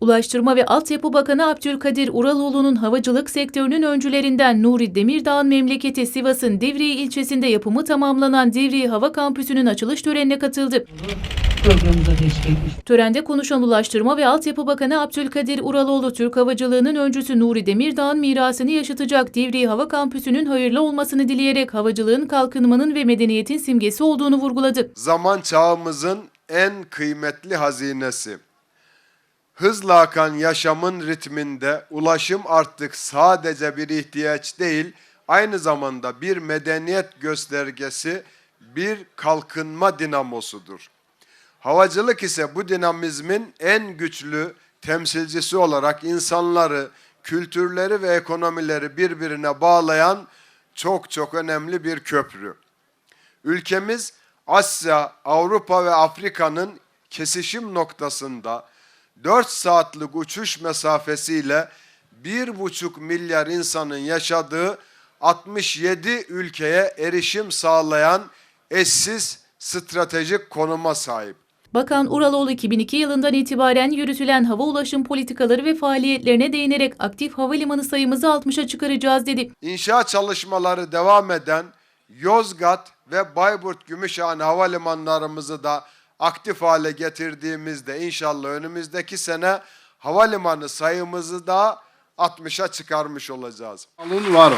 Ulaştırma ve Altyapı Bakanı Abdülkadir Uraloğlu'nun havacılık sektörünün öncülerinden Nuri Demirdağ'ın memleketi Sivas'ın Divriği ilçesinde yapımı tamamlanan Divriği Hava Kampüsü'nün açılış törenine katıldı. Törende konuşan Ulaştırma ve Altyapı Bakanı Abdülkadir Uraloğlu, Türk havacılığının öncüsü Nuri Demirdağ'ın mirasını yaşatacak Divriği Hava Kampüsü'nün hayırlı olmasını dileyerek havacılığın kalkınmanın ve medeniyetin simgesi olduğunu vurguladı. zaman çağımızın en kıymetli hazinesi. Hızla akan yaşamın ritminde ulaşım artık sadece bir ihtiyaç değil, aynı zamanda bir medeniyet göstergesi, bir kalkınma dinamosudur. Havacılık ise bu dinamizmin en güçlü temsilcisi olarak insanları, kültürleri ve ekonomileri birbirine bağlayan çok çok önemli bir köprü. Ülkemiz Asya, Avrupa ve Afrika'nın kesişim noktasında 4 saatlik uçuş mesafesiyle 1,5 milyar insanın yaşadığı 67 ülkeye erişim sağlayan eşsiz stratejik konuma sahip. Bakan Uraloğlu 2002 yılından itibaren yürütülen hava ulaşım politikaları ve faaliyetlerine değinerek aktif havalimanı sayımızı 60'a çıkaracağız dedi. İnşaat çalışmaları devam eden Yozgat ve Bayburt Gümüşhane havalimanlarımızı da aktif hale getirdiğimizde inşallah önümüzdeki sene havalimanı sayımızı da 60'a çıkarmış olacağız. Alın var ol.